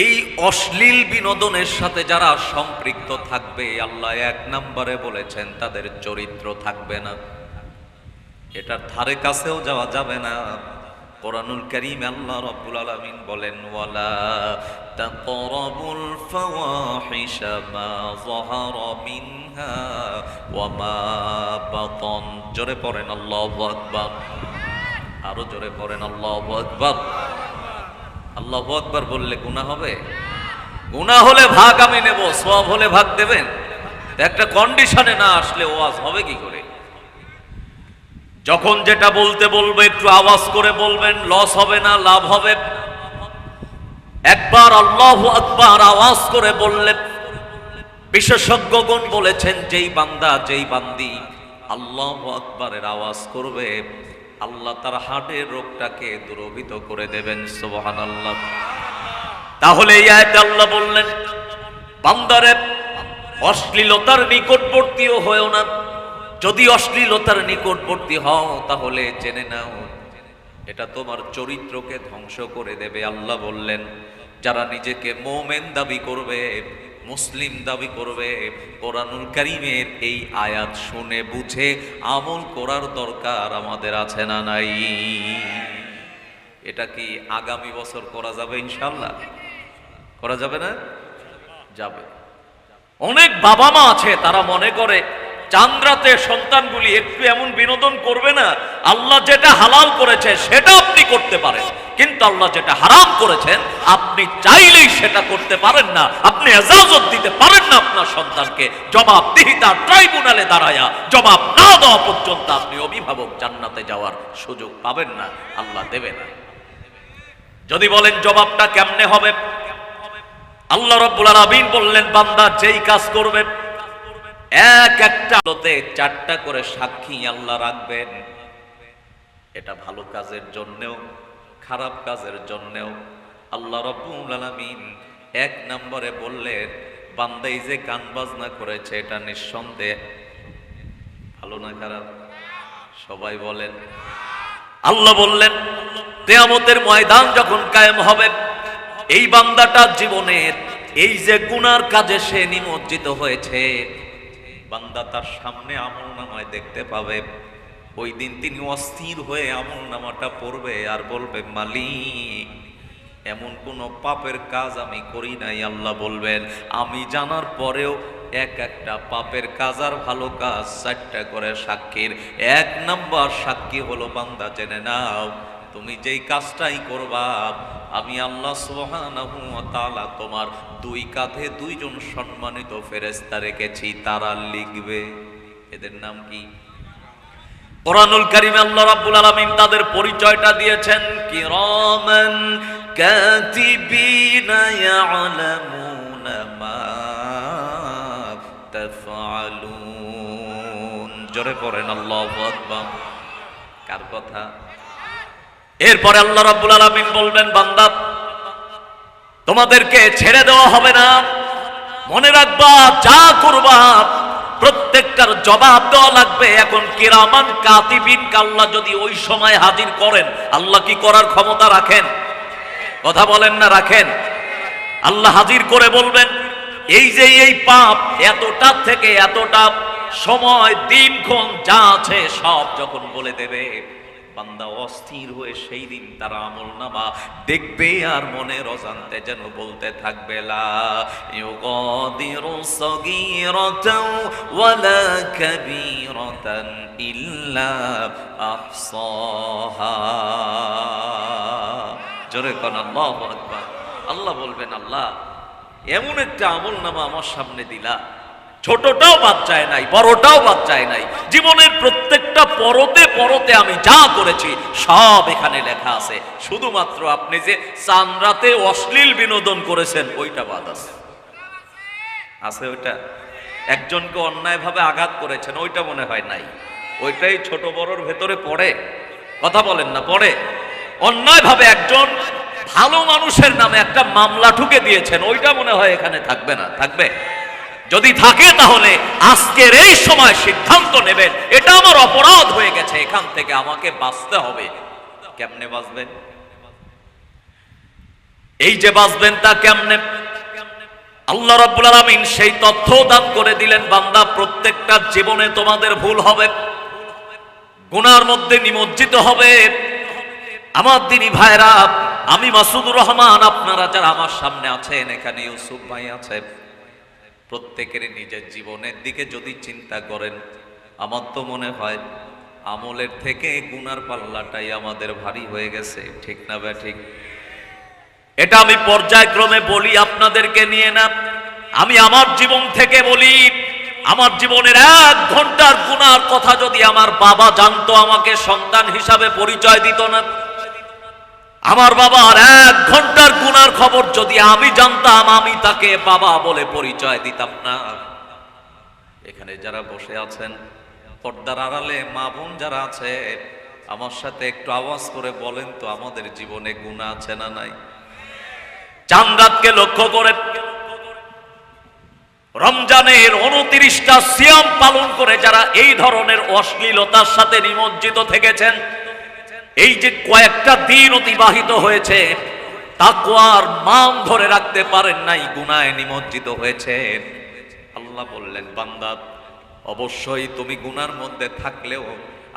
এই অশ্লীল বিনোদনের সাথে যারা সম্পৃক্ত থাকবে, আল্লাহ এক নম্বরে বলেছেন, তাদের চরিত্র থাকবে না। এটার ধারে কাছেও যাওয়া যাবে না। কোরআনুল করিম আল্লাহ রাব্বুল আলামিন বলেন, ওয়ালা তাকরাবুল ফাওয়াহিশা মা যাহারা মিনহা ওয়া মা বাতান। জোরে পড়েন আল্লাহু আকবার। আরও জোরে পড়েন আল্লাহু আকবার। আল্লাহু আকবার বললে, গুনাহ হবে? গুনাহ হলে ভাগ আমি নেব সব হলে ভাগ দেবেন? একটা কন্ডিশনে না আসলে ওয়াজ হবে কি করে? যখন যেটা বলতে বলব, একটু আওয়াজ করে বলবেন, লস হবে না, লাভ হবে। একবার আল্লাহ আকবার আওয়াজ করে বললে, বিশেষজ্ঞগণ বলেছেন, যেই বান্দা, যেই বান্দি আল্লাহ আকবারের আওয়াজ করবে আল্লাহ তার হার্টের রোগটাকে দুরবিত করে দেবেন সুবহান আল্লাহ তাহলে আল্লাহ বললেন, বান্দারে, অশ্লীলতার নিকটবর্তীও হয়েও না। যদি অশ্লীলতার নিকটবর্তী হও, তাহলে জেনে নাও, এটা তোমার চরিত্রকে ধ্বংস করে দেবে, আল্লাহ বললেন। যারা নিজেকে মোমেন দাবি করবে মুসলিম দাবি করবে, কোরআনুল করিমের এই আয়াত শুনে বুঝে আমল করার দরকার আমাদের আছে না নাই। এটা কি আগামী বছর করা যাবে ইনশাল্লাহ করা যাবে না? যাবে। অনেক বাবা মা আছে, তারা মনে করে চান্দ্রাতে সন্তানগুলি একটু এমন বিনোদন করবে না, আল্লাহ যেটা হালাল করেছে সেটা আপনি করতে পারেন। কিন্তু আল্লাহ যেটা হারাম করেছেন, আপনি চাইলেই সেটা করতে পারেন না। আপনি এজাজত দিতে পারেন না আপনার সন্তানকে। জবাবদিহিতা ট্রাইব্যুনালে দাঁড়ায়া, জবাব না দেওয়া পর্যন্ত আপনি অভিভাবক জান্নাতে যাওয়ার সুযোগ পাবেন না, আল্লাহ দেবে না। যদি বলেন জবাবটা কেমনে হবে? আল্লাহ রব্বুল আলামিন বললেন, বান্দা যেই কাজ করবে, এক একটা আলোতে চারটা করে সাক্ষী আল্লাহ রাখবেন। এটা ভালো কাজের জন্যেও খারাপ কাজের জন্যেও। আল্লাহ রব্বুল আলামিন এক নম্বরে বললেন বান্দা এই যে গান বাজনা করেছে, এটা নিঃসন্দেহে ভালো না খারাপ? সবাই বলেন। আল্লাহ বললেন তেয়ামতের ময়দান যখন কায়েম হবে, এই বান্দাটা জীবনের এই যে গুনার কাজে সে নিমজ্জিত হয়েছে। বান্দা তার সামনে আমল নামায় দেখতে পাবে ওই দিন তিনি অস্থির হয়ে আমল নামাটা পড়বে আর বলবে, মালিক, এমন কোন পাপের কাজ আমি করি নাই, আল্লাহ বলবেন। আমি জানার পরেও এক একটা পাপের কাজ আর ভালো কাজ চারটা করে সাক্ষীর। এক নম্বর সাক্ষী হলো বান্দা, জেনে নাও, তুমি যেই কাজটাই করবা, আমি আল্লাহ সুবহানাহু ওয়া তাআলা তোমার দুই কাঁধে দুইজন সম্মানিত ফেরেশতা রেখেছি, তারা লিখবে। এদের নাম কি? কোরআনুল কারিমে আল্লাহ রাব্বুল আলামিন তাদের পরিচয়টা দিয়েছেন, কিরামান কাতিবিনা ইয়ালামুনা মা তাফআলুন। জোরে পড়েন, আল্লাহু আকবার। কার কথা? এরপরে আল্লাহ রাব্বুল আলামিন বলবেন, বান্দা, তোমাদেরকে ছেড়ে দেওয়া হবে না। মনে রাখবা, যা করবা প্রত্যেকটার জবাব দেওয়া লাগবে। এখন কেরামান, কাতিবিন কাল্লা যদি ওই সময় হাজির করেন, আল্লাহ কি করার ক্ষমতা রাখেন? কথা বলেন না, রাখেন। আল্লাহ হাজির করে বলবেন, এই যে এই পাপ, এতটা থেকে এতটা সময়, দিনক্ষণ যা আছে সব যখন বলে দেবে। বান্দা অস্থির হয়ে সেই দিন তার আমল নামা দেখবে আর মনে রজান্তে যেন বলতে থাকবে ইল্লা জোরে কোন, আল্লাহু আল্লাহ বলবেন, আল্লাহ, এমন একটা আমল নামা আমার সামনে দিলা। ছোটটাও বাদ যায় নাই, বড়টাও বাদ যায় নাই। জীবনের প্রত্যেকটা পরতে পরতে আমি যা করেছি, সব এখানে লেখা আছে। শুধুমাত্র আপনি যে চান্দ্রাতে অশ্লীল বিনোদন করেছেন, ওইটা বাদ আছে। আছে ওইটা? একজনকে অন্যায়ভাবে আঘাত করেছেন, ওইটা মনে হয় নাই। ওইটাই ছোট বড়র ভেতরে পড়ে। কথা বলেন না, পড়ে। অন্যায়ভাবে একজন ভালো মানুষের নামে একটা মামলা ঠুকে দিয়েছেন, ওইটা মনে হয় এখানে থাকবে না। থাকবে? যদি থাকে তাহলে আজকের এই সময় সিদ্ধান্ত নেবেন। এটা আমার অপরাধ হয়ে গেছে, এখান থেকে আমাকে বাঁচতে হবে। কেমনে বাঁচবেন? এই যে বাঁচবেন তা কেমনে? আল্লাহ রাব্বুল আলামিন সেই তথ্য দান করে দিলেন, বান্দা, প্রত্যেকটা জীবনে তোমাদের ভুল হবে। গুনার মধ্যে নিমজ্জিত হবে। আমার দিনী ভাইরা, আমি মাসুদুর রহমান, আপনারা যারা আমার সামনে আছেন, এখানে ইউসুফ ভাই আছে প্রত্যেকের নিজের জীবনের দিকে যদি চিন্তা করেন, আমার তো মনে হয় আমলের থেকে গুনার পাল্লাটাই আমাদের ভারী হয়ে গেছে। ঠিক না ব্যা ঠিক? এটা আমি পর্যায়ক্রমে বলি, আপনাদেরকে নিয়ে না, আমি আমার জীবন থেকে বলি, আমার জীবনের এক ঘণ্টার গুনার কথা যদি আমার বাবা জানতো, আমাকে সন্তান হিসাবে পরিচয় দিত না আমার বাবার এক ঘণ্টার গুনার খবর যদি আমি জানতাম, আমি তাকে বাবা বলে পরিচয় দিতাম না। এখানে যারা বসে আছেন, পর্দার আড়ালে মা বোন যারা আছে, আমার সাথে একটু আওয়াজ করে বলেন তো, আমাদের জীবনে গুণা আছে না নাই? চান্দাতকে লক্ষ্য করে রমজানের উনত্রিশটা সিয়াম পালন করে যারা এই ধরনের অশ্লীলতার সাথে নিমজ্জিত থেকেছেন এই যে কয়েকটা দিন অতিবাহিত হয়েছে তাকওয়ার মান ধরে রাখতে পারেন নাই, গুনায় নিমজ্জিত হয়েছে আল্লাহ বললেন, বান্দা, অবশ্যই তুমি গুনার মধ্যে থাকলেও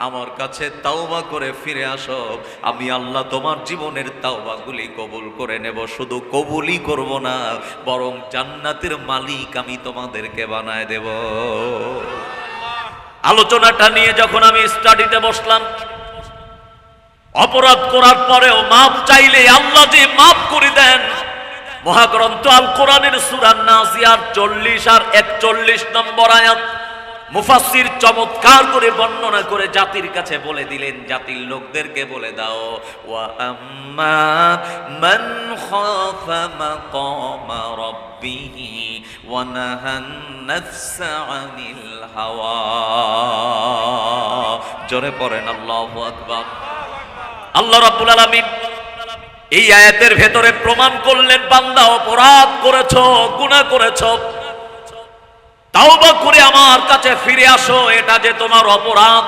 আমার কাছে তাওবা করে ফিরে আসো। আমি আল্লাহ তোমার জীবনের তাওবাগুলি কবুল করে নেব, শুধু কবুলই করব না, বরং জান্নাতের মালিক আমি তোমাদেরকে বানায় দেব। আলোচনাটা নিয়ে যখন আমি স্টাডিতে বসলাম অপরাধ করার পরেও মাপ চাইলে আল্লাহ যে মাপ করে দেন। মহাগ্রন্থ আল কোরআনের সুরান নাজিয়ার চল্লিশ আর একচল্লিশ নম্বর আয়াত মুফাসসির চমৎকার করে বর্ণনা করে জাতির কাছে বলে দিলেন, জাতির লোকদেরকে বলে দাও, ওয়া আম্মা মান ওয়া নাহান হাওয়া। জোরে পড়েন, আল্লাহু আকবার। আল্লাহ রাব্বুল আলামিন এই আয়াতের ভেতরে প্রমাণ করলেন, বান্দা অপরাধ করেছ, গুনাহ করেছ। তাওবা করে আমার কাছে ফিরে আসো, এটা যে তোমার অপরাধ।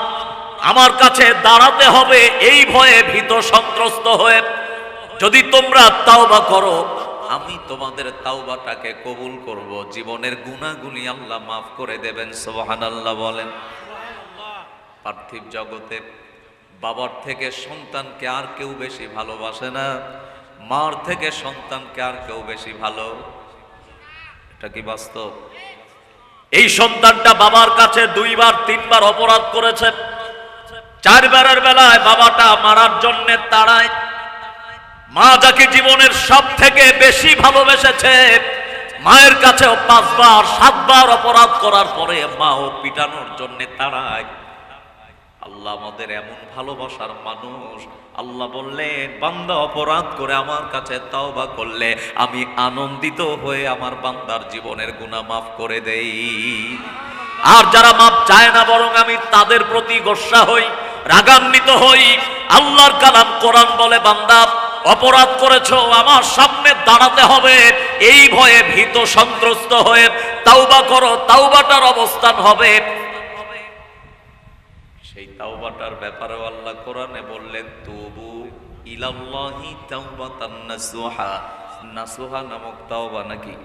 আমার কাছে দাঁড়াতে হবে, এই ভয়ে ভীত সন্ত্রস্ত হয়ে। যদি তোমরা তাওবা করো, আমি তোমাদের তাওবাটাকে কবুল করব। জীবনের গুণাগুলি আল্লাহ মাফ করে দেবেন সোহান আল্লাহ বলেন। পার্থিব জগতে বাবার থেকে সন্তানকে আর কেউ বেশি ভালোবাসে না, মার থেকে সন্তানকে আর কেউ বেশি ভালো। এটা কি বাস্তব? এই সন্তানটা বাবার কাছে দুইবার, তিনবার অপরাধ করেছে। চারবারের বেলায় বাবাটা মারার জন্য তাড়ায়। মা যাকে জীবনের সব থেকে বেশি ভালোবেসেছে, মায়ের কাছেও পাঁচবার, সাতবার অপরাধ করার পরে মাও পিটানোর জন্য তাড়ায়। আল্লাহ আমাদের এমন ভালোবাসার মানুষ। আল্লাহ বললেন, বান্দা অপরাধ করে আমার কাছে তাওবা করলে আমি আনন্দিত হয়ে আমার বান্দার জীবনের গুনাহ মাফ করে দেই। আর যারা মাপ চায় না, বরং আমি তাদের প্রতি গোসা হই, রাগান্বিত হই, আল্লাহর কালাম কোরআন বলে, বান্দা, অপরাধ করেছ, আমার সামনে দাঁড়াতে হবে। এই ভয়ে ভীত সন্ত্রস্ত হয়ে তাওবা করো, তাওবাটার অবস্থান হবে। তাওবাটার ব্যাপারেও আল্লাহ কোরআনে বললেন, তবু ইলাল্লাহি তাওবাতান নাসুহা নাসুহা নামক তাওবা নাকি?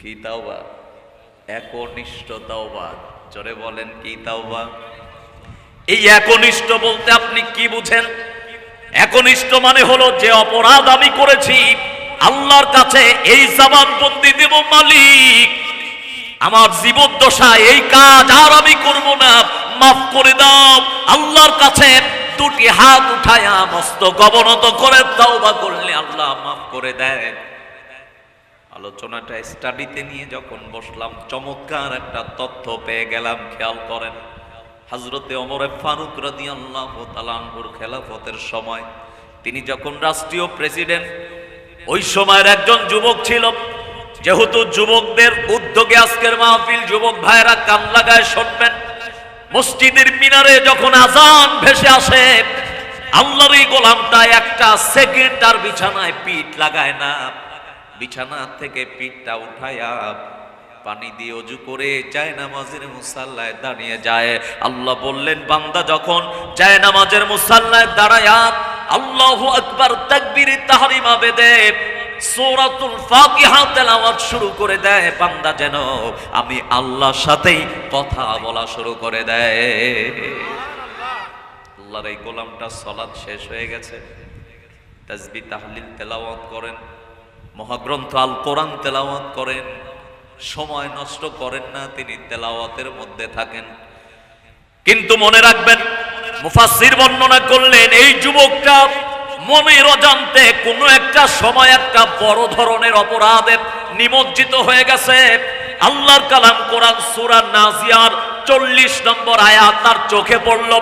কি তাওবা? একনিষ্ঠ তাওবা। জোরে বলেন, কি তাওবা? এই একনিষ্ঠ বলতে আপনি কি বুঝেন? একনিষ্ঠ মানে হলো যে অপরাধ আমি করেছি, আল্লাহর কাছে এই জবানবন্দি দেব মালিক। আমার জীবদ্দশায় এই কাজ আর আমি করব না। মাফ করে দাও। আল্লাহর কাছে দুটি হাত উঠায়া মস্তক অবনত করে তাওবা করলে আল্লাহ মাফ করে দেয় আলোচনাটা স্টাডিতে নিয়ে যখন বসলাম, চমৎকার একটা তথ্য পেয়ে গেলাম, খেয়াল করেন। হজরতে অমরে ফারুক রাদি আল্লাহ তালানহুর খেলাফতের সময় তিনি যখন রাষ্ট্রীয় প্রেসিডেন্ট, ওই সময়ের একজন যুবক ছিল। যেহেতু যুবকদের উদ্যোগে আজকের মাহফিল, যুবক ভাইরা কান লাগায় শুনবেন। মসজিদের মিনারে যখন আজান ভেসে আসে, আল্লাহর এই গোলামটা একটা সেকেন্ড আর বিছানায় পিঠ লাগায় না। বিছানা থেকে পিঠটা উঠায়া পানি দিয়ে অজু করে যায় নামাজের মুসাল্লায় দাঁড়িয়ে যায়। আল্লাহ বললেন, বান্দা যখন যায় নামাজের মুসাল্লায় দাঁড়ায়া আল্লাহু আকবার তাকবীর তাহরিমা বেদে সূরাতুল ফাতিহা তেলাওয়াত শুরু করে দেয়, বান্দা যেন আমি আল্লাহর সাথেই কথা বলা শুরু করে দেয়। আল্লাহর এই গোলামটা সলাৎ শেষ হয়ে গেছে। তাজবি তাহলিল তেলাওয়াত করেন, মহাগ্রন্থ আল কোরআন তেলাওয়াত করেন, সময় নষ্ট করেন না, তিনি তেলাওয়াতের মধ্যে থাকেন। কিন্তু মনে রাখবেন, মুফাসসির বর্ণনা করলেন, এই যুবকটা মনের অজান্তে কোনো একটা সময় একটা বড় ধরনের অপরাধে নিমজ্জিত হয়ে গেছে। আল্লাহর কালাম কোরআন সূরা নাজিয়ার চল্লিশ নম্বর আয়াত তার চোখে পড়ল।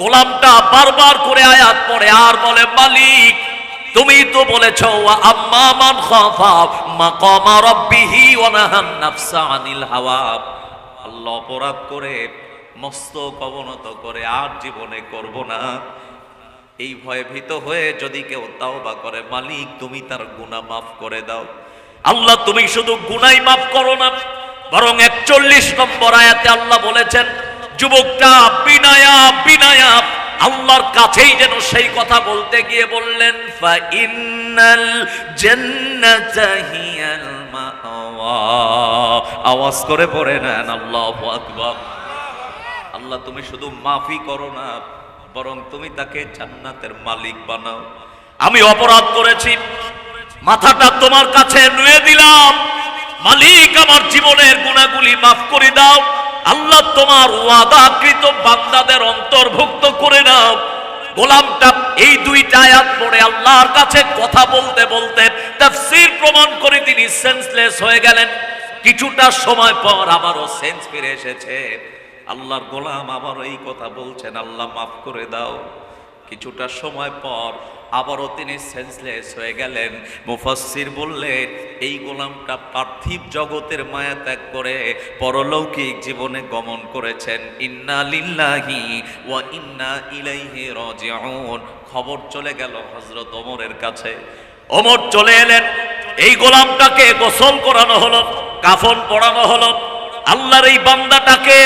গোলামটা বারবার করে আয়াত পড়ে আর বলে, মালিক, তুমি তো বলেছ আম্মা মান খাফা মাকামা নাফসা আনিল হাওয়া। আল্লাহ অপরাধ করে, মস্তক অবনত করে, আর জীবনে করব না। এই ভয়ে ভীত হয়ে যদি কেউ তাও বা করে, মালিক তুমি তার গুনাহ মাফ করে দাও। আল্লাহ তুমি শুধু গুনাই মাফ করো না, বরং একচল্লিশ নম্বর আয়াতে আল্লাহ বলেছেন, যুবকটা বিনায়া বিনায়া, আল্লাহর কাছেই যেন সেই কথা বলতে গিয়ে বললেন আওয়াজ করে পড়ে নেন, আল্লাহ আল্লাহ তুমি শুধু মাফি করো না বরং তুমি তাকে জান্নাতের মালিক বানাও। আমি অপরাধ করেছি। মাথাটা তোমার কাছে নুয়ে দিলাম। মালিক আমার জীবনের গুণাগুলি মাফ করে দাও। আল্লাহ তোমার ওয়াদাকৃত বান্দাদের অন্তর্ভুক্ত করে নাও। গোলামটা এই দুইটা আয়াত পড়ে আল্লাহর কাছে কথা বলতে বলতে তাফসীর প্রমাণ করে তিনি সেন্সলেস হয়ে গেলেন। কিছুটা সময় পর আবারও সেন্স ফিরে এসেছে। আল্লাহর গোলাম আবার এই কথা বলছেন, আল্লাহ মাফ করে দাও। কিছুটা সময় পর আবারও তিনি সেন্সলেস হয়ে গেলেন। মুফাসসির বললেন, এই গোলামটা পার্থিব জগতের মায়া ত্যাগ করে পরলৌকিক জীবনে গমন করেছেন। ইন্না লিল্লাহি ওয়া ইন্না ইলাইহি রাজিউন। খবর চলে গেল হযরত ওমরের কাছে। ওমর চলে এলেন, এই গোলামটাকে গোসল করানো হলো, কাফন পরানো হলো আল্লাহর এই বান্দাটাকে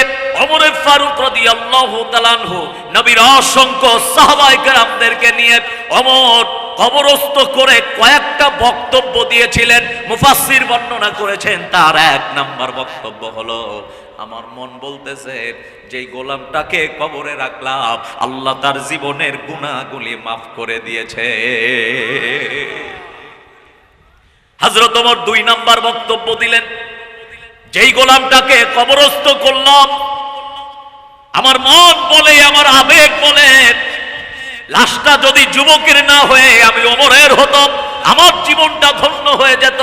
অমরে ফারুক রাদিয়াল্লাহু তাআলাহু নবীর অসংখ্য সাহাবায়ে কেরামদেরকে নিয়ে অমর কবরস্থ করে কয়েকটা বক্তব্য দিয়েছিলেন, মুফাসসির বর্ণনা করেছেন, তার এক নাম্বার বক্তব্য হলো, আমার মন বলতেছে যে গোলামটাকে কবরে রাখলাম, আল্লাহ তার জীবনের গুনাহগুলি মাফ করে দিয়েছে। হযরত ওমর দুই নাম্বার বক্তব্য দিলেন যেই গোলামটাকে কবরস্থ করলাম, আমার মন বলে, আমার আবেগ বলে, লাশটা যদি যুবকের না হয়ে আমি অমরের হতাম, আমার জীবনটা ধন্য হয়ে যেত।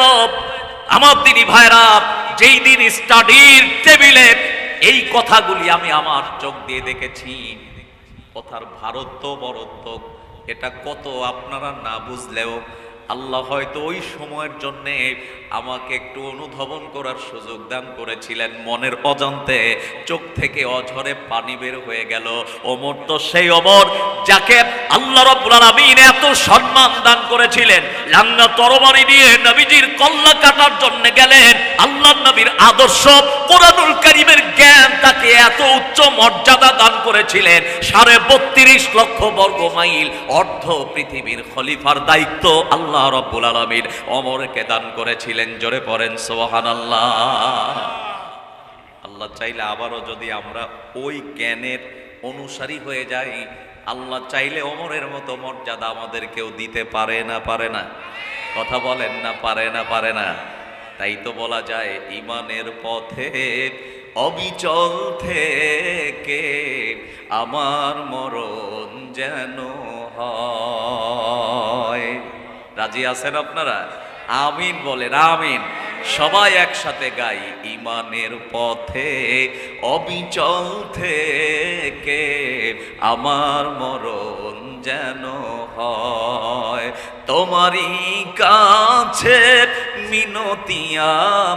আমার দিনী ভাইরা, যেই দিন স্টাডির টেবিলে এই কথাগুলি আমি আমার চোখ দিয়ে দেখেছি। কথার ভারত বরত্ব, এটা কত আপনারা না বুঝলেও আল্লাহ হয়তো ওই সময়ের জন্য আমাকে একটু অনুধাবন করার সুযোগ দান করেছিলেন। মনের অজান্তে চোখ থেকে অঝরে পানি বের হয়ে গেল। ওমর তো সেই অমর যাকে আল্লাহ রব্বুল আলামিন এত সম্মান দান করেছিলেন। লাঙ্গা তরবারি দিয়ে নবীজির কল্লা কাটার জন্য গেলেন। আল্লাহ নবীর আদর্শ কোরআনুল কারীমের জ্ঞান তাকে এত উচ্চ মর্যাদা দান করেছিলেন। সাড়ে বত্রিশ লক্ষ বর্গ মাইল অর্ধ পৃথিবীর খলিফার দায়িত্ব আল্লাহ রব্বুল আলমীর অমরকে দান করেছিলেন। জোরে পড়েন সোহান আল্লাহ আল্লাহ চাইলে আবারও যদি আমরা ওই জ্ঞানের অনুসারী হয়ে যাই, আল্লাহ চাইলে অমরের মতো মর্যাদা আমাদের কেউ দিতে পারে না পারে না। কথা বলেন না, পারে না পারে না। তাই তো বলা যায়, ইমানের পথে, অবিচল থেকে আমার মরণ যেন হয়। রাজি আছেন আপনারা? আমিন বলেন, আমিন। সবাই একসাথে গাই, ইমানের পথে, অবিচল থেকে আমার মরণ যেন হয়। তোমারই কাছে মিনতি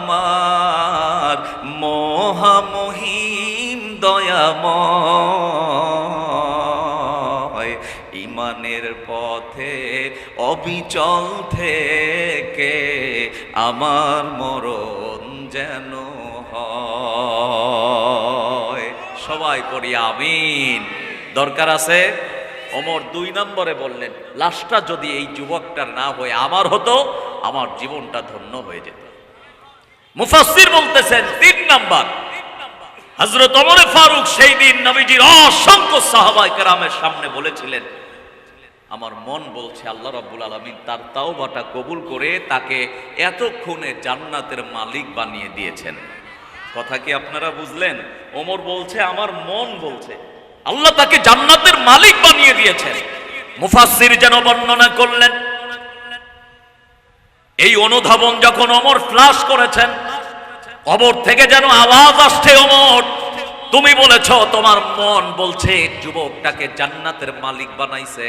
আমার, মহামহিম দয়াময়। ইমানের পথে, অবিচল থেকে আমার মরণ যেন হয়। সবাই করি আমিন। দরকার আছে? অমর দুই নম্বরে বললেন, লাশটা যদি এই যুবকটার না হয়ে আমার হতো, আমার জীবনটা ধন্য হয়ে যেত। মুফাসসির বলতেছেন, তিন নাম্বার। হযরত অমরে ফারুক সেই দিন নবীজির অসংখ্য সাহাবায়ে কেরামের সামনে বলেছিলেন আমার মন বলছে, আল্লাহ রাব্বুল আলামিন তার তাওবাটা কবুল করে তাকে এতক্ষণে জান্নাতের মালিক বানিয়ে দিয়েছেন। কথা কি আপনারা বুঝলেন? ওমর বলছে, আমার মন বলছে, আল্লাহ তাকে জান্নাতের মালিক বানিয়ে দিয়েছেন। মুফাসসির যেন বর্ণনা করলেন, এই অনুধাবন যখন অমর ফ্লাশ করেছেন, কবর থেকে যেন আওয়াজ আসছে অমর তুমি বলেছ, তোমার মন বলছে যুবকটাকে জান্নাতের মালিক বানাইছে।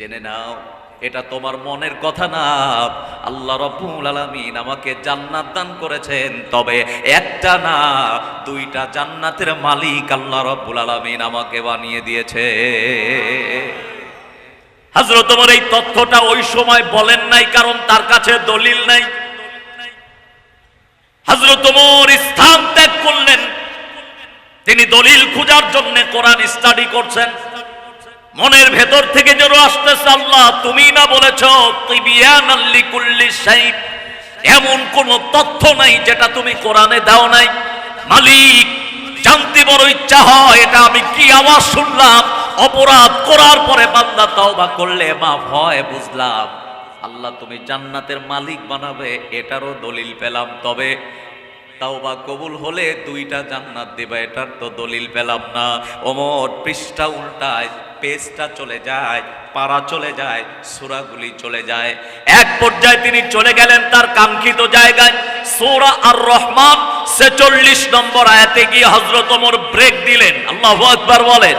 জেনে নাও, এটা তোমার মনের কথা না। আল্লাহ রব্বুল আলামিন আমাকে জান্নাত দান করেছেন। তবে একটা না, দুইটা জান্নাতের মালিক আল্লাহ রব্বুল আলামিন আমাকে বানিয়ে দিয়েছে। হাজরত তোমার এই তথ্যটা ওই সময় বলেন নাই, কারণ তার কাছে দলিল নাই। হাজরত তোমার স্থান ত্যাগ করলেন। তিনি দলিল খোঁজার জন্য কোরআন স্টাডি করছেন। মনের ভেতর থেকে যেন আসতেছে আল্লাহ, তুমি না বলেছ এমন কোন তথ্য নাই যেটা তুমি কোরআনে দাও নাই। মালিক, জানতে বড় ইচ্ছা হয়, এটা আমি কি আওয়াজ শুনলাম? অপরাধ করার পরে বান্দা তওবা করলে, মাফ হয়, বুঝলাম। আল্লাহ, তুমি জান্নাতের মালিক বানাবে, এটারও দলিল পেলাম। তবে তাওবা কবুল হলে দুইটা জান্নাত দেবে, এটার তো দলিল পেলাম না। ওমর পৃষ্ঠা উল্টায়, পেজটা চলে যায়, পাড়া চলে যায়, সুরাগুলি চলে যায়। এক পর্যায়ে তিনি চলে গেলেন তার কাঙ্ক্ষিত জায়গায়। সোরা আর রহমান ছেচল্লিশ নম্বর আয়াতে গিয়ে হজরত ওমর ব্রেক দিলেন। আল্লাহ আকবার বলেন।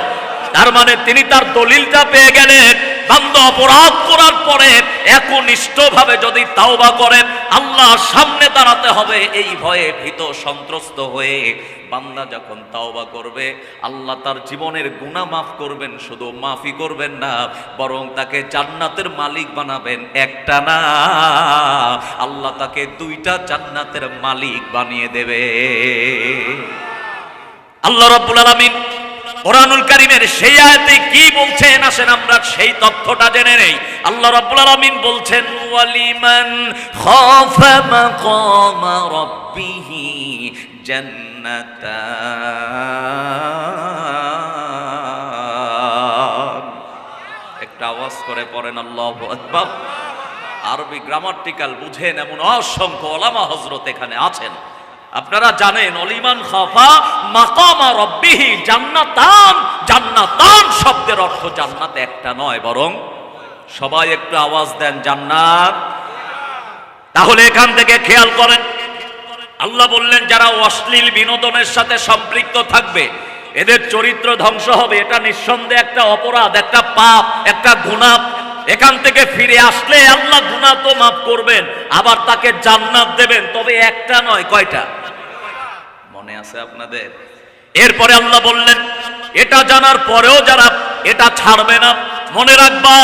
তার মানে তিনি তার দলিলটা পেয়ে গেলেন। বান্ধ অপরাধ করার পরে একনিষ্ঠ ভাবে যদি তাওবা করেন আল্লাহ সামনে দাঁড়াতে হবে, এই ভয়ে ভীত সন্ত্রস্ত হয়ে বান্দা যখন তাওবা করবে, আল্লাহ তার জীবনের গুনাহ মাফ করবেন, শুধু মাফই করবেন না, বরং তাকে জান্নাতের মালিক বানাবেন। একটা না, আল্লাহ তাকে দুইটা জান্নাতের মালিক বানিয়ে দেবে। আল্লাহ রাব্বুল আলামিন কোরআনুল কারীমের সেই আয়াতে কি বলছেন আসেন আমরা সেই তথ্যটা জেনে নেই। আল্লাহ রাব্বুল আলামিন বলছেন, ওয়ালিমান খাফা মাকামা রাব্বিহি জান্নাতান। একটা আওয়াজ করে পড়েন, আল্লাহু আকবার। আরবি গ্রামাটিক্যাল বুঝেন এমন অসংখ্য ওলামা হজরত এখানে আছেন। আপনারা জানেন, অলিমান খাফা মাকামা রব্বিহি জান্নাতান। জান্নাতান শব্দের অর্থ জান্নাত একটা নয়, বরং সবাই একটু আওয়াজ দেন, জান্নাত। তাহলে এখান থেকে খেয়াল করেন, আল্লাহ বললেন, যারা অশ্লীল বিনোদনের সাথে সম্পৃক্ত থাকবে, এদের চরিত্র ধ্বংস হবে। এটা নিঃসন্দেহে একটা অপরাধ, একটা পাপ, একটা গুনাহ এখান থেকে ফিরে আসলে আল্লাহ গুনাহ তো মাফ করবেন, আবার তাকে জান্নাত দেবেন। তবে একটা নয়, কয়টা? মনে আছে আপনাদের? এরপরে আল্লাহ বললেন, এটা জানার পরেও যারা এটা ছাড়বে না, মনে রাখবা,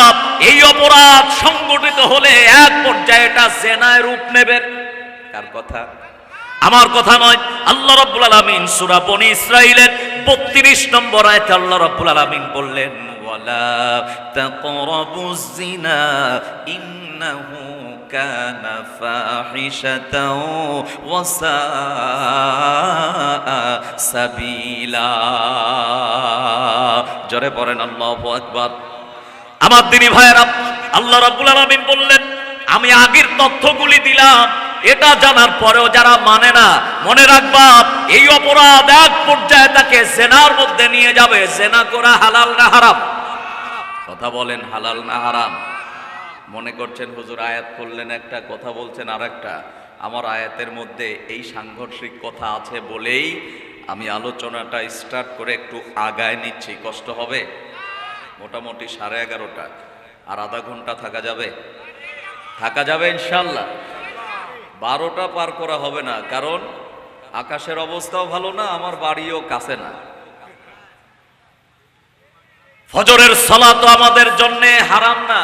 এই অপরাধ সংগঠিত হলে এক পর্যায়ে এটা জেনায় রূপ নেবে। কার কথা? আমার কথা নয়, আল্লাহ রাব্বুল আলামিন সূরা বনি ইসরাইলের 32 নম্বর আয়াতে আল্লাহ রাব্বুল আলামিন বললেন, ওয়ালা তাকরাবুজ জিনা ইন্নাহু ফাহিশাতাও ওয়া সাআ সাবিলা জোরে পড়েন আল্লাহু আকবার। আমার দিনী ভাইয়েরা, আল্লাহ রাব্বুল আলামিন বললেন, আমি আগের তথ্যগুলি দিলাম, এটা জানার পরেও যারা মানে না, মনে রাখবা, এই অপরাধ এক পর্যায়ে তাকে জেনার মধ্যে নিয়ে যাবে। জেনা করা হালাল না হারাম। কথা বলেন, হালাল না হারাম। মনে করছেন হুজুর, আয়াত করলেন একটা, কথা বলছেন আর একটা আমার আয়াতের মধ্যে এই সাংঘর্ষিক কথা আছে বলেই আমি আলোচনাটা স্টার্ট করে একটু আগায় নিচ্ছি। কষ্ট হবে? মোটামুটি সাড়ে এগারোটা। আর আধা ঘণ্টা থাকা যাবে? থাকা যাবে ইনশাল্লাহ বারোটা পার করা হবে না, কারণ আকাশের অবস্থাও ভালো না, আমার বাড়িও কাছে না। ফজরের সলা তো আমাদের জন্যে হারাম না।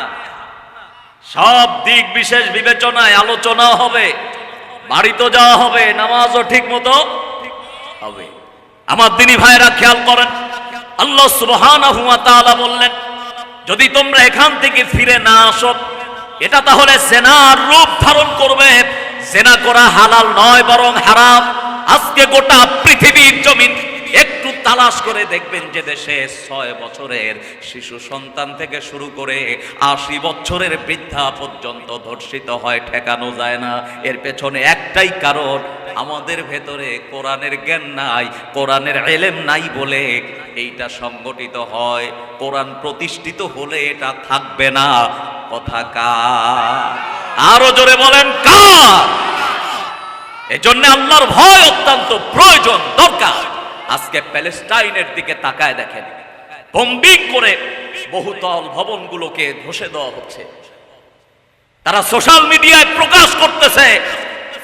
সব দিক বিশেষ বিবেচনায় আলোচনা হবে বাড়িতে যাওয়া হবে, নামাজও ঠিক মতো হবে। আমার দিনী ভাইরা খেয়াল করেন, আল্লাহ তাআলা বললেন, যদি তোমরা এখান থেকে ফিরে না আসো, এটা তাহলে জেনার রূপ ধারণ করবে। জেনা করা হালাল নয়, বরং হারাম। আজকে গোটা পৃথিবীর জমিন তালাশ করে দেখবেন যে দেশে ছয় বছরের শিশু সন্তান থেকে শুরু করে আশি বছরের বৃদ্ধা পর্যন্ত ধর্ষিত হয়, ঠেকানো যায় না। এর পেছনে একটাই কারণ, আমাদের ভেতরে কোরআনের জ্ঞান নাই, কোরআনের এলেম নাই বলে এইটা সংগঠিত হয়। কোরআন প্রতিষ্ঠিত হলে এটা থাকবে না। কথা কার? আরও জোরে বলেন, কার? এজন্য আল্লাহর ভয় অত্যন্ত প্রয়োজন, দরকার। আজকে প্যালেস্টাইনের দিকে তাকায় দেখেন। বম্বিং করে বহুতল ভবনগুলোকে ধসে দেওয়া হচ্ছে। তারা সোশ্যাল মিডিয়ায় প্রকাশ করতেছে,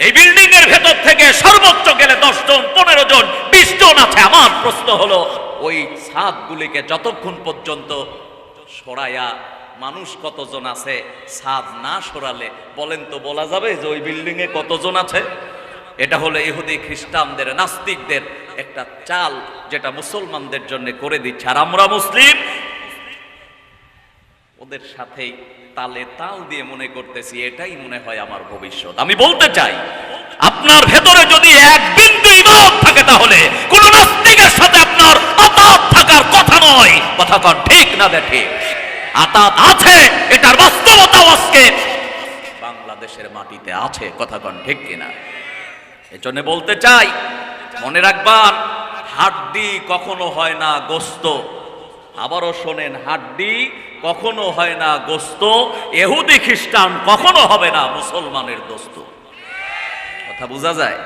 এই বিল্ডিং এর ভেতর থেকে সর্বোচ্চ গেলে দশ জন পনেরো জন বিশ জন আছে। আমার প্রশ্ন হলো, ওই ছাদগুলিকে যতক্ষণ পর্যন্ত সরাইয়া মানুষ কতজন আছে, ছাদ না সরালে বলেন তো বলা যাবে যে ওই বিল্ডিং এ কতজন আছে? এটা হলো ইহুদি খ্রিস্টানদের, নাস্তিকদের একটা চাল যেটা মুসলমানদের জন্য করে দিচ্ছে। আর আমরা মুসলিম? ওদের সাথেই তালে তাল দিয়ে মনে করতেছি, এটাই মনে হয় আমার ভবিষ্যৎ। আমি বলতে চাই, আপনার ভেতরে যদি এক বিন্দু ইমাম থাকে তাহলে, কোন নাস্তিকের সাথে আপনার আতাত থাকার কথা নয়। কথা কন ঠিক না দেখে আতাত আছে, এটার বাস্তবতাও আজকে বাংলাদেশের মাটিতে আছে, কথা কন ঠিক কিনা? এজন্য বলতে চাই, মনে রাখবান হাড্ডি কখনো হয় না গোস্ত। আবারও শোনেন, হাড্ডি কখনো হয় না গোস্ত, এহুদি খ্রিস্টান কখনো হবে না মুসলমানের দোস্ত কথা বোঝা যায়?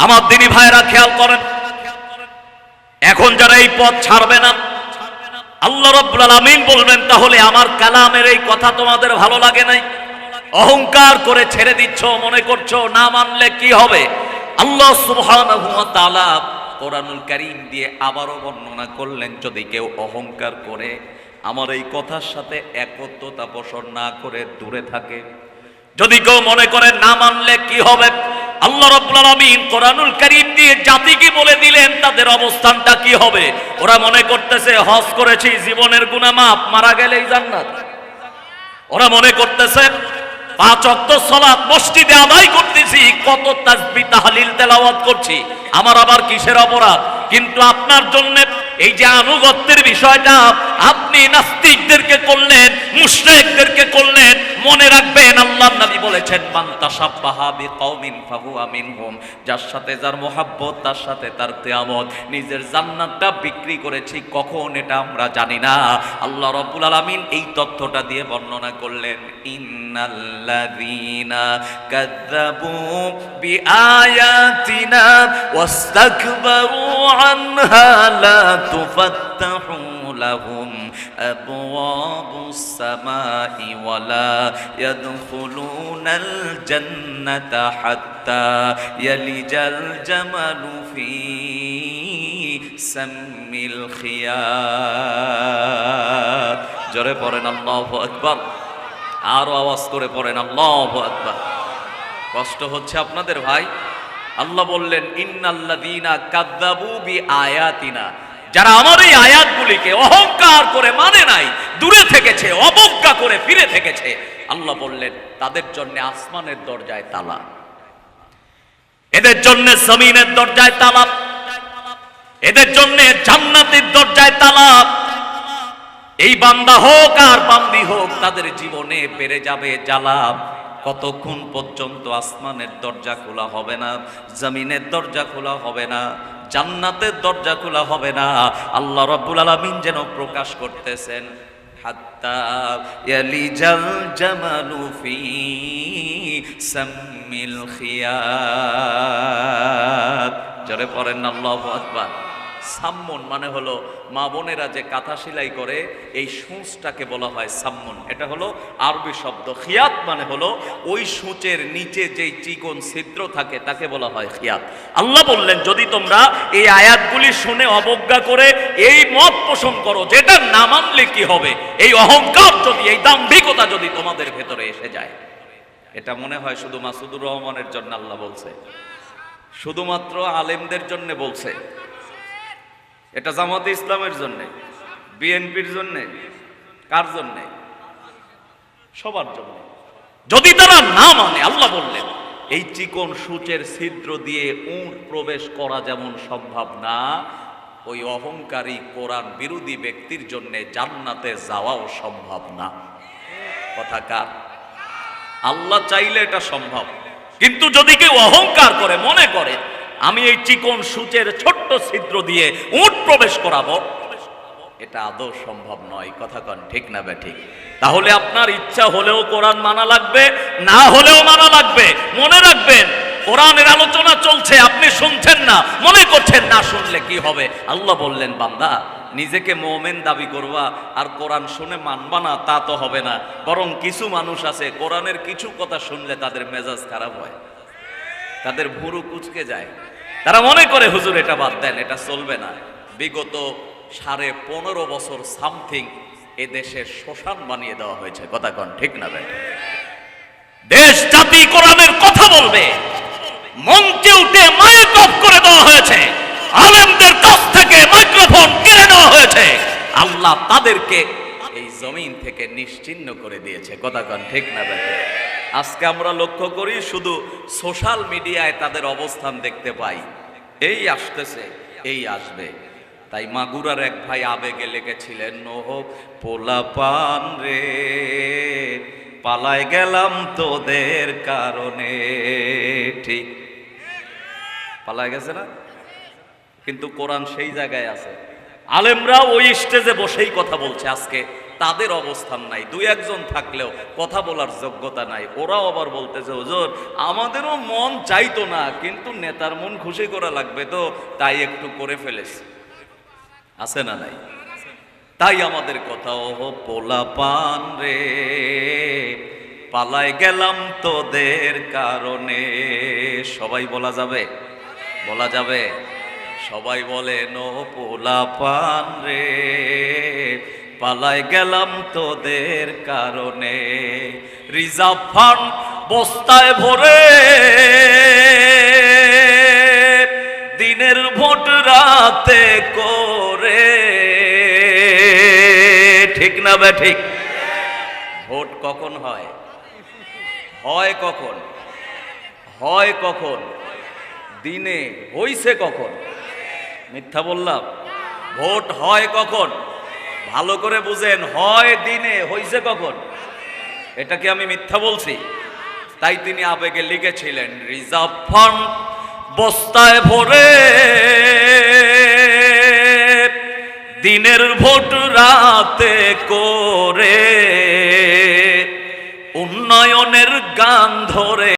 আমার দিনী ভাইরা খেয়াল করেন, এখন যারা এই পথ ছাড়বে না, আল্লাহ রব্বুল আলামিন বলবেন, তাহলে আমার কালামের এই কথা তোমাদের ভালো লাগে নাই? অহংকার করে ছেড়ে দিচ্ছ, মনে করছ, না মানলে কি হবে? আল্লাহ সুবহানাহু কোরআনুল দিয়ে আবারও বর্ণনা করলেন, যদি কেউ অহংকার করে, আমার এই কথার সাথে একত্রতা পোষণ না করে দূরে থাকে। যদি কেউ মনে করে না মানলে কি হবে? আল্লাহ রাব্বুল আলামিন কোরআনুল কারীম দিয়ে জাতিকে বলে দিলেন, তাদের অবস্থানটা কি হবে? ওরা মনে করতেছে, হজ করেছি, জীবনের গুনাহ মাপ মারা গেলেই জান্নাত। ওরা মনে করতেছে পাঁচ অক্ত সলাৎ মসজিদে আদায় করতেছি, কত তাসবিহ, তাহলিল তেলাওয়াত করছি। আমার আবার কিসের অপরাধ? কিন্তু আপনার জন্য এই যে আনুগত্যের বিষয়টা, আপনি নাস্তিকদেরকে করলেন, মুশরিকদেরকে করলেন, মনে রাখবেন আল্লাহ নবী বলেছেন, মান তাসাব্বাহা বিকওমিন ফাহুয়া মিনহুম যার সাথে যার মোহাব্বত, তার সাথে তার কিয়ামত। নিজের জান্নাতটা বিক্রি করেছি, কখন এটা আমরা জানি না। আল্লাহ রাব্বুল আলামিন এই তথ্যটা দিয়ে বর্ণনা করলেন, ইন্নাল্লাযীনা কাযযাবু বিআয়াতিনা ওয়াস্তাকবারু আনহা লা তুফাত্তাহু لهم أبواب السماء ولا يدخلون الجنة حتى يلج الجمل في سم الخياط জোরে পড়েন আল্লাহু আকবার আরো আওয়াজ করে পড়েন আল্লাহু আকবার কষ্ট হচ্ছে আপনাদের ভাই আল্লাহ বললেন ইন্নাল্লাযীনা কাযযাবু বিআয়াতিনা যারা আমার এই আয়াতগুলিকে অহংকার করে মানে নাই, দূরে থেকেছে, অবজ্ঞা করে ফিরে থেকেছে, আল্লাহ বললেন, তাদের জন্য আসমানের দরজায় তালা। এদের জন্য জমিনের দরজায় তালা। এদের জন্য জান্নাতের দরজায় তালা। এই বান্দা হোক আর বান্দি হোক, তাদের জীবনে বেড়ে যাবে জ্বালা। কতক্ষণ পর্যন্ত আসমানের দরজা খোলা হবে না, জমিনের দরজা খোলা হবে না জান্নাতের দরজা খোলা হবে না। আল্লাহ রাব্বুল আলামিন যেন প্রকাশ করতেছেন জোরে পড়েন না আল্লাহু আকবার। সাম্মন মানে হলো মা বোনেরা যে কাঁথা সেলাই করে, এই সূচটাকে বলা হয় সাম্মন। এটা হলো আরবি শব্দ। খিয়াত মানে হলো ওই সূচের নিচে যেই চিকন ছিদ্র থাকে, তাকে বলা হয় খিয়াত। আল্লাহ বললেন, যদি তোমরা এই আয়াতগুলি শুনে অবজ্ঞা করে এই মত পোষণ করো যেটা না মানলে কি হবে? এই অহংকার যদি, এই দাম্ভিকতা যদি তোমাদের ভেতরে এসে যায়। এটা মনে হয় শুধু মাসুদুর রহমানের জন্য আল্লাহ বলছে। শুধুমাত্র আলেমদের জন্য বলছে। এটা জামাতে ইসলামের জন্যে, বিএনপির জন্যে, কার জন্যে? সবার জন্য। যদি তারা না মানে আল্লাহ বললেন, এই চিকন সূচের ছিদ্র দিয়ে উট প্রবেশ করা যেমন সম্ভব না, ওই অহংকারী কোরআন বিরোধী ব্যক্তির জন্য জান্নাতে যাওয়াও সম্ভব না। কথা কার? আল্লাহ চাইলে এটা সম্ভব, কিন্তু যদি কেউ অহংকার করে, মনে করে আমি এই চিকন সূচের ছোট্ট ছিদ্র দিয়ে উট প্রবেশ করাবো। এটা আদৌ সম্ভব নয়, কথা কন, ঠিক না বে ঠিক? তাহলে আপনার ইচ্ছা হলেও কোরআন মানা লাগবে, না হলেও মানা লাগবে। মনে রাখবেন, কোরআনের আলোচনা চলছে, আপনি শুনছেন না, মনে করছেন না শুনলে কি হবে? আল্লাহ বললেন, বান্দা, নিজেকে মোমেন দাবি করবা, আর কোরআন শুনে মানবা না, তা তো হবে না। বরং কিছু মানুষ আছে, কোরআনের কিছু কথা শুনলে তাদের মেজাজ খারাপ হয়। তাদের ভুরু কুচকে যায়। তারা মনে করে, হুজুর, এটা বাদ দেন, এটা চলবে না। বিগত সাড়ে পনেরো বছর সামথিং এ দেশের শ্মশান বানিয়ে দেওয়া হয়েছে। কথা কন, ঠিক না বেটা দেশ জাতি কোরআনের কথা বলবে। মঞ্চে উঠে মাইক অফ করে দেওয়া হয়েছে। আলেমদের কাছ থেকে মাইক্রোফোন কেড়ে নেওয়া হয়েছে। আল্লাহ তাদেরকে এই জমিন থেকে নিশ্চিহ্ন করে দিয়েছে। কথা কন, ঠিক না বেটা আজকে আমরা লক্ষ্য করি, শুধু সোশ্যাল মিডিয়ায় তাদের অবস্থান দেখতে পাই। এই আসতেছে, এই আসবে। তাই মাগুরার এক ভাই আবেগে লেগেছিলেন নোহ পোলা পান রে পালায় গেলাম তোদের কারণে। ঠিক। পালায় গেছে না? কিন্তু কোরআন সেই জায়গায় আছে। আলেমরা ওই স্টেজে বসেই কথা বলছে আজকে। তাদের অবস্থান নাই। দুই একজন থাকলেও কথা বলার যোগ্যতা নাই। ওরাও আবার বলতেছে, হুজুর, আমাদেরও মন চাইতো না, কিন্তু নেতার মন খুশি করা লাগবে তো, তাই একটু করে ফেলেছি। আছে না নাই? তাই আমাদের কথা ও পোলা পান রে পালায় গেলাম তোদের কারণে। সবাই বলা যাবে? বলা যাবে? সবাই বলে, নো পোলা পান রে পালায় গেলাম তোদের কারণে। রিজার্ভ ফান্ড বস্তায় ভরে। দিনের ভোট রাতে করে। ঠিক না বে ঠিক? ভোট কখন হয়? হয় কখন? হয় কখন? দিনে, হইছে কখন? মিথ্যা বললাম। ভোট হয় কখন? ভালো করে বুঝেন, হয় দিনে, হইছে কখন? এটা কি আমি মিথ্যা বলছি? তাই তিনি আবেগে লিখেছিলেন রিজার্ভ ফান্ড বস্তায় ভরে, দিনের ভোট রাতে করে, উন্নয়নের গান ধরে